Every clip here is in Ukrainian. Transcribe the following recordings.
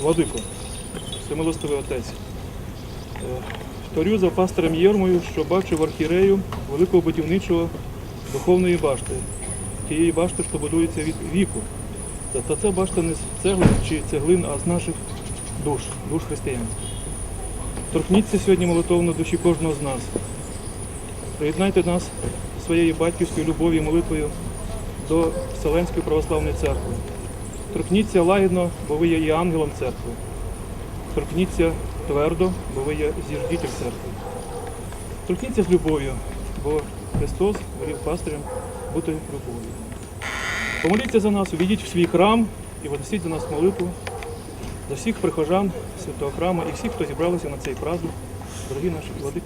Владико, всемилостивий отець. е, Торю за пастором Єрмою, що бачив архірею великого будівничого духовної башти. Тієї башти, що будується від віку. Та- це башта не з цеглин чи цеглин, а з наших душ, душ християнських. Торкніться сьогодні молитовно душі кожного з нас. Приєднайте нас своєю батьківською любов'ю і молитвою до Вселенської православної церкви. Торкніться лагідно, бо ви є і ангелом церкви. Торкніться твердо, бо ви є зіждітель церкви. Торкніться з любов'ю, бо Христос велів пастирям бути любов'ю. Помоліться за нас, увійдіть в свій храм і вонесіть за нас молитву за всіх прихожан святого храму і всіх, хто зібралися на цей праздник. Дорогі наші отець.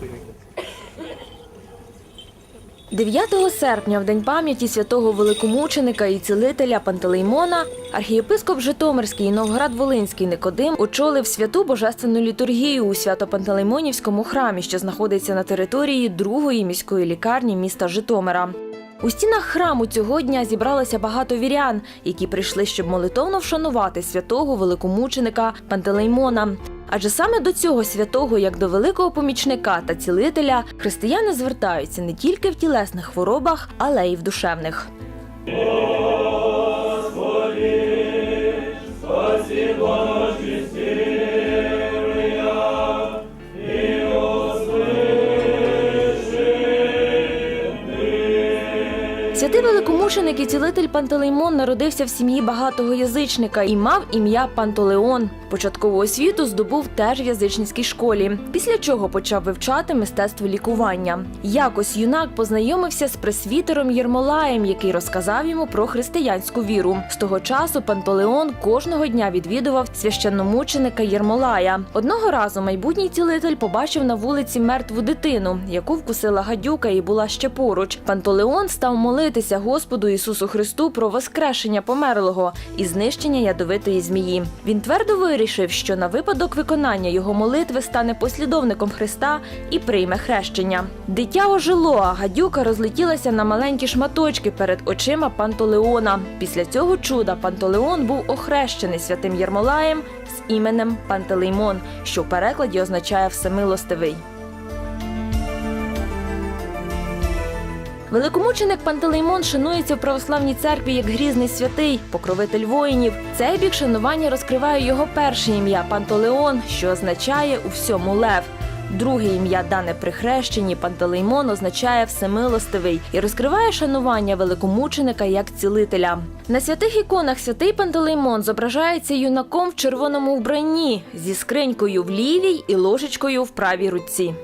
9 серпня, в день пам'яті святого великомученика і цілителя Пантелеймона, архієпископ Житомирський і Новград-Волинський Никодим очолив святу божественну літургію у Свято-Пантелеймонівському храмі, що знаходиться на території другої міської лікарні міста Житомира. У стінах храму цього дня зібралося багато вірян, які прийшли, щоб молитовно вшанувати святого великомученика Пантелеймона. Адже саме до цього святого, як до великого помічника та цілителя, християни звертаються не тільки в тілесних хворобах, але й в душевних. Святий великомученик і цілитель Пантелеймон народився в сім'ї багатого язичника і мав ім'я Пантолеон. Початкову освіту здобув теж в язичницькій школі, після чого почав вивчати мистецтво лікування. Якось юнак познайомився з пресвітером Єрмолаєм, який розказав йому про християнську віру. З того часу Пантолеон кожного дня відвідував священномученика Єрмолая. Одного разу майбутній цілитель побачив на вулиці мертву дитину, яку вкусила гадюка і була ще поруч. Пантолеон став молитися Господу Ісусу Христу про воскрешення померлого і знищення ядовитої змії. Він твердо вирішив, що на випадок виконання його молитви стане послідовником Христа і прийме хрещення. Дитя ожило, а гадюка розлетілася на маленькі шматочки перед очима Пантолеона. Після цього чуда Пантолеон був охрещений святим Єрмолаєм з іменем Пантелеймон, що в перекладі означає всемилостивий. Великомученик Пантелеймон шанується в православній церкві як грізний святий, покровитель воїнів. Цей бік шанування розкриває його перше ім'я Пантелеон, що означає у всьому лев. Друге ім'я дане при хрещенні Пантелеймон означає всемилостивий і розкриває шанування великомученика як цілителя. На святих іконах святий Пантелеймон зображається юнаком в червоному вбранні зі скринькою в лівій і ложечкою в правій руці.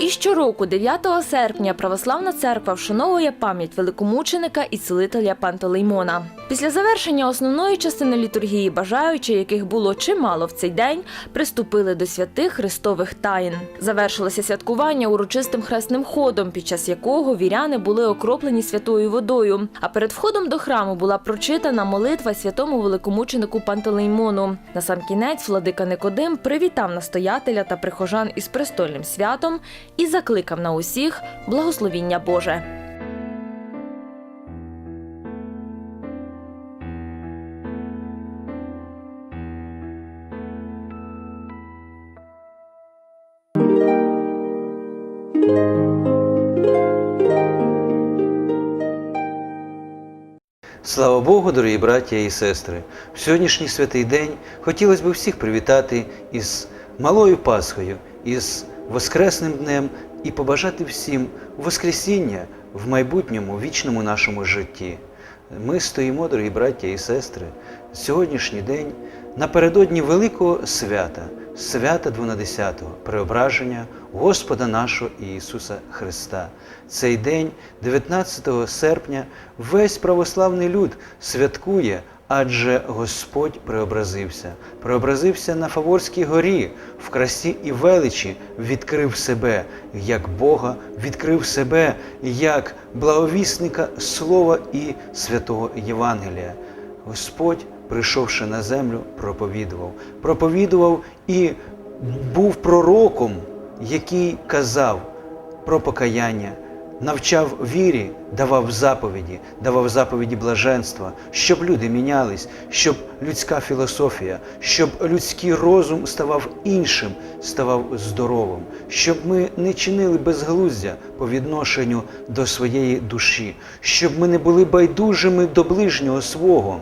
І щороку, 9 серпня, православна церква вшановує пам'ять великомученика і цілителя Пантелеймона. Після завершення основної частини літургії, бажаючи, яких було чимало в цей день, приступили до святих Христових таїн. Завершилося святкування урочистим хресним ходом, під час якого віряни були окроплені святою водою. А перед входом до храму була прочитана молитва святому великомученику Пантелеймону. На сам кінець владика Никодим привітав настоятеля та прихожан із престольним святом і закликав на усіх благословіння Боже. Слава Богу, дорогі браття і сестри! В сьогоднішній святий день хотілося б всіх привітати із малою Пасхою, із Воскресним днем і побажати всім Воскресіння в майбутньому вічному нашому житті. Ми стоїмо, дорогі браття і сестри, сьогоднішній день напередодні великого свята, свята 12-го, преображення Господа нашого Ісуса Христа. Цей день, 19 серпня, весь православний люд святкує, адже Господь преобразився. Преобразився на Фаворській горі, в красі і величі відкрив себе як Бога, відкрив себе як благовісника Слова і святого Євангелія. Господь, прийшовши на землю, проповідував. Проповідував і був пророком, який казав: про покаяння, навчав вірі, давав заповіді, давав заповіді блаженства, щоб люди мінялись, щоб людська філософія, щоб людський розум ставав іншим, ставав здоровим, щоб ми не чинили безглуздя по відношенню до своєї душі, щоб ми не були байдужими до ближнього свого.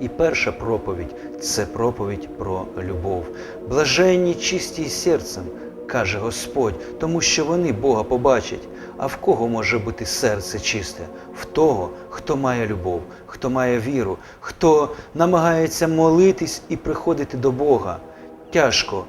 І перша проповідь це проповідь про любов. Блаженні чисті серцем, каже Господь, тому що вони Бога побачать. А в кого може бути серце чисте? В того, хто має любов, хто має віру, хто намагається молитись і приходити до Бога. Тяжко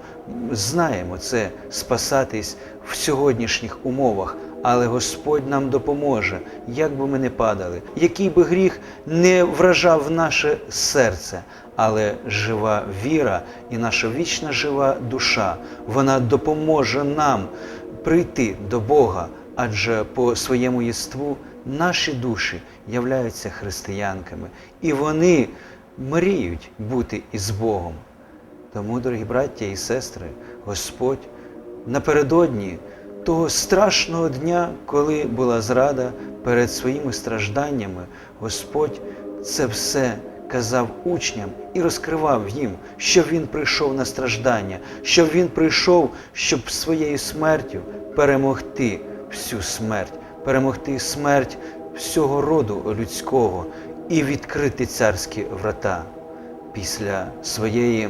знаємо це спасатись в сьогоднішніх умовах, але Господь нам допоможе, як би ми не падали, який би гріх не вражав наше серце, але жива віра і наша вічна жива душа, вона допоможе нам прийти до Бога, адже по своєму єству наші душі являються християнками, і вони мріють бути із Богом. Тому, дорогі браття і сестри, Господь напередодні того страшного дня, коли була зрада перед своїми стражданнями, Господь це все казав учням і розкривав їм, що Він прийшов на страждання, що Він прийшов, щоб своєю смертю перемогти всю смерть, перемогти смерть всього роду людського і відкрити царські врата. Після своєї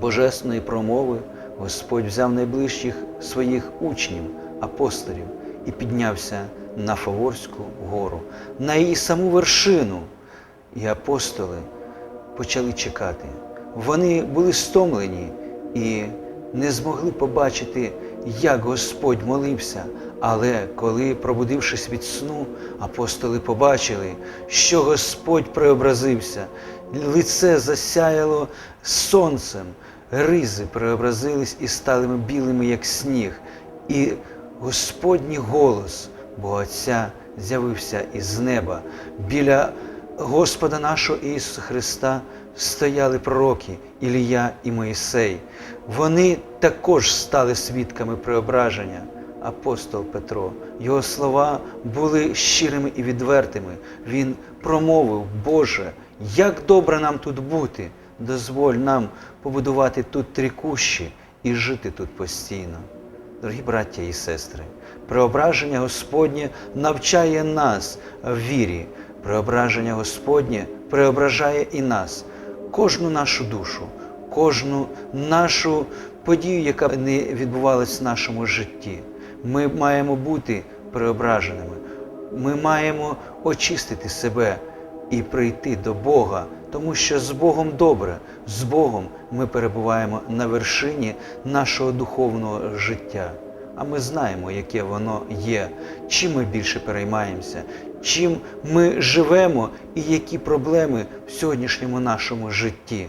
божественної промови Господь взяв найближчих своїх учнів, апостолів, і піднявся на Фаворську гору, на її саму вершину. І апостоли почали чекати. Вони були стомлені і не змогли побачити, як Господь молився. Але коли, пробудившись від сну, апостоли побачили, що Господь преобразився, лице засяяло сонцем, ризи преобразились і стали білими, як сніг, і Господній голос Бога Отця з'явився із неба. Біля Господа нашого Ісуса Христа стояли пророки Ілія і Моїсей. Вони також стали свідками преображення. Апостол Петро, його слова були щирими і відвертими. Він промовив, Боже, як добре нам тут бути, дозволь нам побудувати тут три кущі і жити тут постійно. Дорогі браття і сестри, преображення Господнє навчає нас в вірі. Преображення Господнє преображає і нас, кожну нашу душу, кожну нашу подію, яка не відбувалась в нашому житті. Ми маємо бути преображеними. Ми маємо очистити себе і прийти до Бога, тому що з Богом добре, з Богом ми перебуваємо на вершині нашого духовного життя. А ми знаємо, яке воно є, чим ми більше переймаємося, чим ми живемо і які проблеми в сьогоднішньому нашому житті.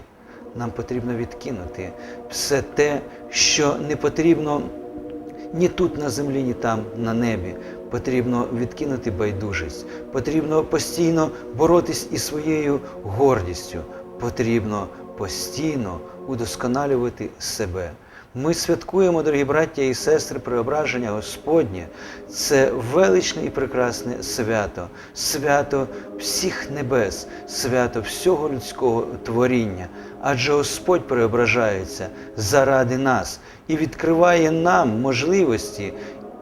Нам потрібно відкинути все те, що не потрібно ні тут на землі, ні там на небі. Потрібно відкинути байдужість, потрібно постійно боротись із своєю гордістю, потрібно постійно удосконалювати себе. Ми святкуємо, дорогі браття і сестри, преображення Господнє. Це величне і прекрасне свято, свято всіх небес, свято всього людського творіння. Адже Господь преображається заради нас і відкриває нам можливості,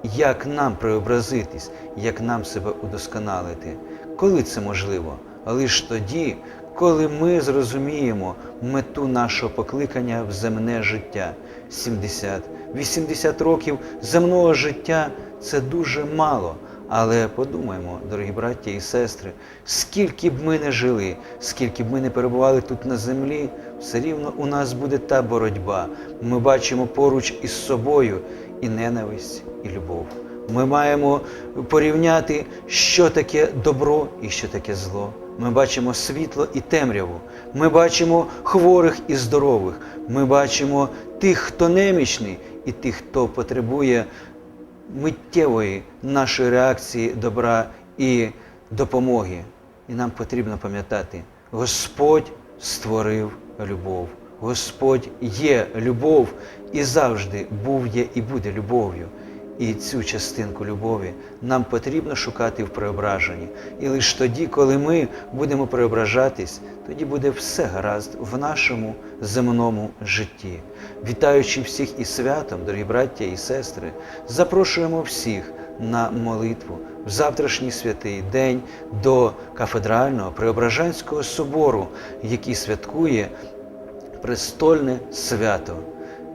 як нам преобразитись, як нам себе удосконалити. Коли це можливо? Лише тоді, коли ми зрозуміємо мету нашого покликання в земне життя. 70, 80 років земного життя це дуже мало. Але подумаємо, дорогі браття і сестри, скільки б ми не жили, скільки б ми не перебували тут на землі, все рівно у нас буде та боротьба. Ми бачимо поруч із собою і ненависть, і любов. Ми маємо порівняти, що таке добро і що таке зло. Ми бачимо світло і темряву. Ми бачимо хворих і здорових. Ми бачимо тих, хто немічний, і тих, хто потребує миттєвої нашої реакції добра і допомоги. І нам потрібно пам'ятати, Господь створив любов. Господь є любов і завжди був є і буде любов'ю. І цю частинку любові нам потрібно шукати в преображенні. І лише тоді, коли ми будемо преображатись, тоді буде все гаразд в нашому земному житті. Вітаючи всіх із святом, дорогі браття і сестри, запрошуємо всіх на молитву в завтрашній святий день до кафедрального Преображенського собору, який святкує престольне свято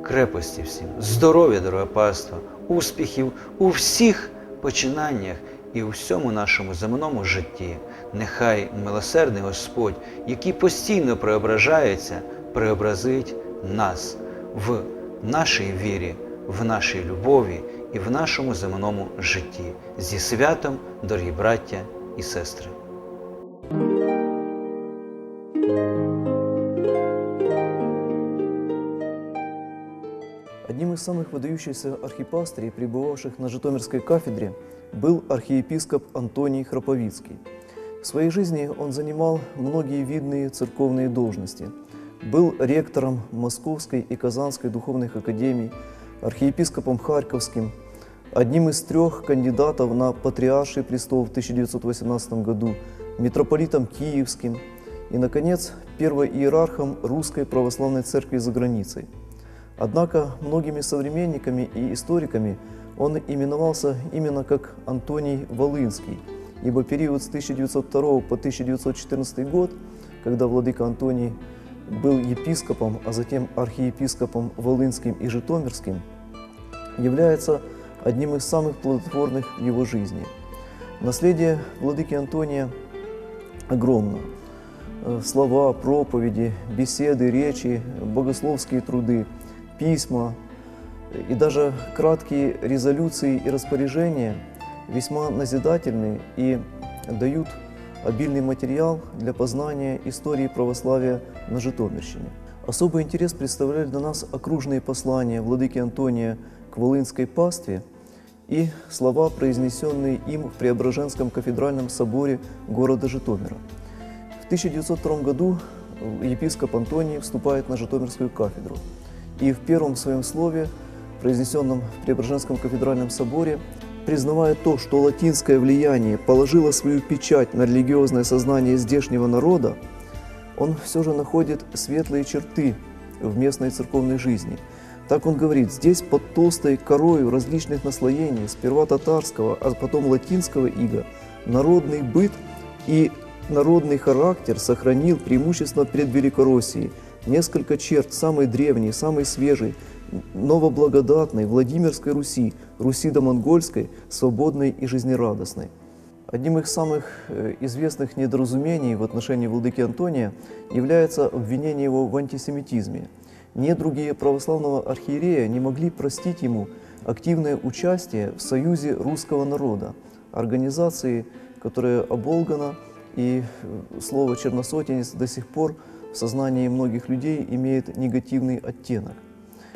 крепості всім, здоров'я, дороге паство, успіхів у всіх починаннях і у всьому нашому земному житті. Нехай милосердний Господь, який постійно преображається, преобразить нас в нашій вірі, в нашій любові і в нашому земному житті. Зі святом, дорогі браття і сестри. Одним из самых выдающихся архипастырей, пребывавших на Житомирской кафедре, был архиепископ Антоний Храповицкий. В своей жизни он занимал многие видные церковные должности. Был ректором Московской и Казанской духовных академий, архиепископом Харьковским, одним из трех кандидатов на патриарший престол в 1918 году, митрополитом Киевским и, наконец, первоиерархом Русской Православной Церкви за границей. Однако многими современниками и историками он именовался именно как Антоний Волынский, ибо период с 1902 по 1914 год, когда владыка Антоний был епископом, а затем архиепископом Волынским и Житомирским, является одним из самых плодотворных в его жизни. Наследие владыки Антония огромно. Э, Слова, проповеди, беседы, речи, богословские труды, письма и даже краткие резолюции и распоряжения весьма назидательны и дают обильный материал для познания истории православия на Житомирщине. Особый интерес представляли для нас окружные послания владыки Антония к Волынской пастве и слова, произнесенные им в Преображенском кафедральном соборе города Житомира. В 1902 году епископ Антоний вступает на Житомирскую кафедру. И в первом своем слове, произнесенном в Преображенском кафедральном соборе, признавая то, что латинское влияние положило свою печать на религиозное сознание здешнего народа, он все же находит светлые черты в местной церковной жизни. Так он говорит, здесь под толстой корою различных наслоений, сперва татарского, а потом латинского ига, народный быт и народный характер сохранил преимущественно пред Великороссией несколько черт самой древней, самой свежей, новоблагодатной Владимирской Руси, Руси домонгольской, свободной и жизнерадостной. Одним из самых э, известных недоразумений в отношении владыки Антония является обвинение его в антисемитизме. Недруги православного архиерея не могли простить ему активное участие в Союзе русского народа, организации, которая оболгана, и э, слово «черносотенец» до сих пор в сознании многих людей имеет негативный оттенок.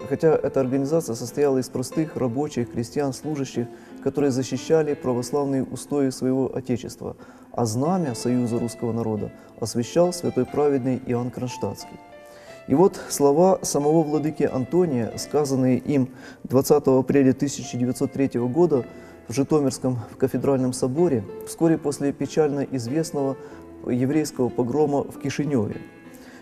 Хотя эта организация состояла из простых рабочих, крестьян, служащих, которые защищали православные устои своего Отечества, а знамя Союза русского народа освящал святой праведный Иоанн Кронштадтский. И вот слова самого владыки Антония, сказанные им 20 апреля 1903 года в Житомирском в кафедральном соборе, вскоре после печально известного еврейского погрома в Кишиневе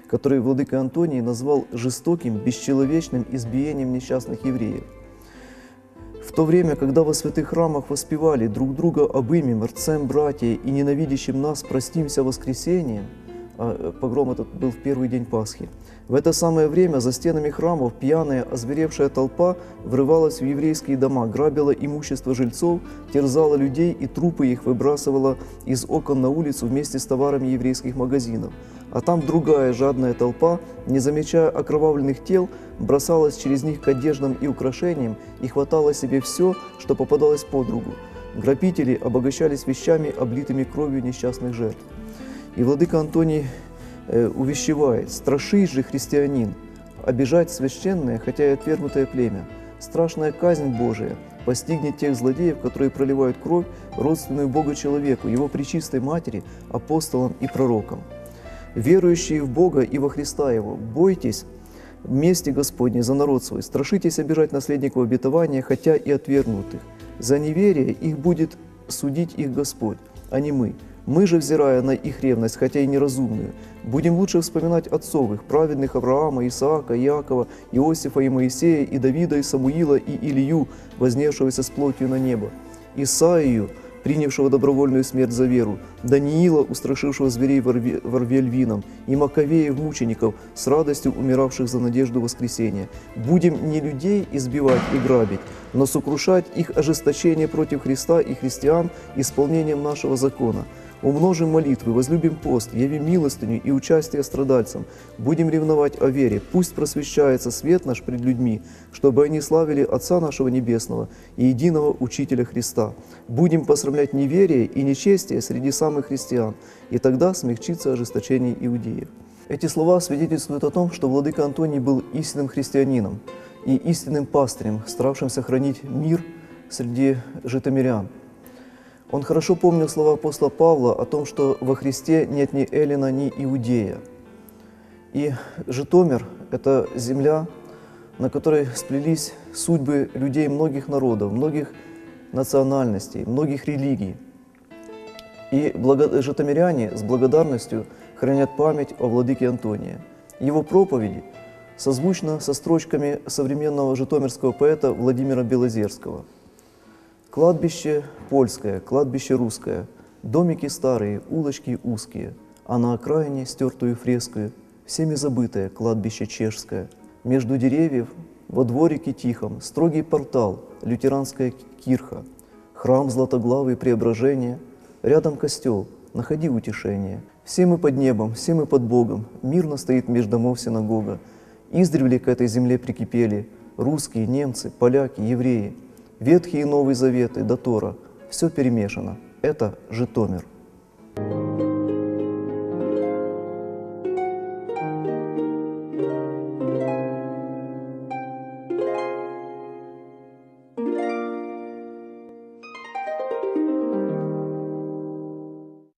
который владыка Антоний назвал жестоким, бесчеловечным избиением несчастных евреев. В то время, когда во святых храмах воспевали друг друга обымем, рцем братья и ненавидящим нас простимся воскресением, а погром этот был в первый день Пасхи, в это самое время за стенами храмов пьяная, озверевшая толпа врывалась в еврейские дома, грабила имущество жильцов, терзала людей и трупы их выбрасывала из окон на улицу вместе с товарами еврейских магазинов. А там другая жадная толпа, не замечая окровавленных тел, бросалась через них к одеждам и украшениям и хватала себе все, что попадалось под руку. Грабители обогащались вещами, облитыми кровью несчастных жертв. И владыка Антоний э, увещевает, страшись же, христианин, обижать священное, хотя и отвергнутое племя. Страшная казнь Божия постигнет тех злодеев, которые проливают кровь, родственную Богу человеку, его пречистой матери, апостолам и пророкам. Верующие в Бога и во Христа Его, бойтесь мести Господней за народ свой, страшитесь обижать наследников обетования, хотя и отвергнутых. За неверие их будет судить их Господь, а не мы. Мы же, взирая на их ревность, хотя и неразумную, будем лучше вспоминать отцов их, праведных Авраама, Исаака, Иакова, Иосифа и Моисея, и Давида, и Самуила, и Илью, вознесшегося с плотью на небо, Исаию, принявшего добровольную смерть за веру, Даниила, устрашившего зверей во рве, львином, и Маковеев, мучеников, с радостью умиравших за надежду воскресения. Будем не людей избивать и грабить, но сокрушать их ожесточение против Христа и христиан исполнением нашего закона. Умножим молитвы, возлюбим пост, явим милостыню и участие страдальцам. Будем ревновать о вере, пусть просвещается свет наш пред людьми, чтобы они славили Отца нашего Небесного и единого Учителя Христа. Будем посрамлять неверие и нечестие среди самых христиан, и тогда смягчится ожесточение иудеев. Эти слова свидетельствуют о том, что владыка Антоний был истинным христианином и истинным пастырем, старавшимся хранить мир среди житомирян. Он хорошо помнил слова апостола Павла о том, что во Христе нет ни Эллина, ни Иудея. И Житомир – это земля, на которой сплелись судьбы людей многих народов, многих национальностей, многих религий. И житомиряне с благодарностью хранят память о владыке Антония. Его проповеди созвучно со строчками современного житомирского поэта Владимира Белозерского – Кладбище польское, кладбище русское, домики старые, улочки узкие, а на окраине стертую фрескою, всеми забытое кладбище чешское. Между деревьев, во дворике тихом, строгий портал, лютеранская кирха, храм златоглавый преображения, рядом костел, находи утешение. Все мы под небом, все мы под Богом, мирно стоит меж домов синагога. Издревле к этой земле прикипели русские, немцы, поляки, евреи – Ветхий и Новый Заветы до Тора – все перемешано. Это Житомир.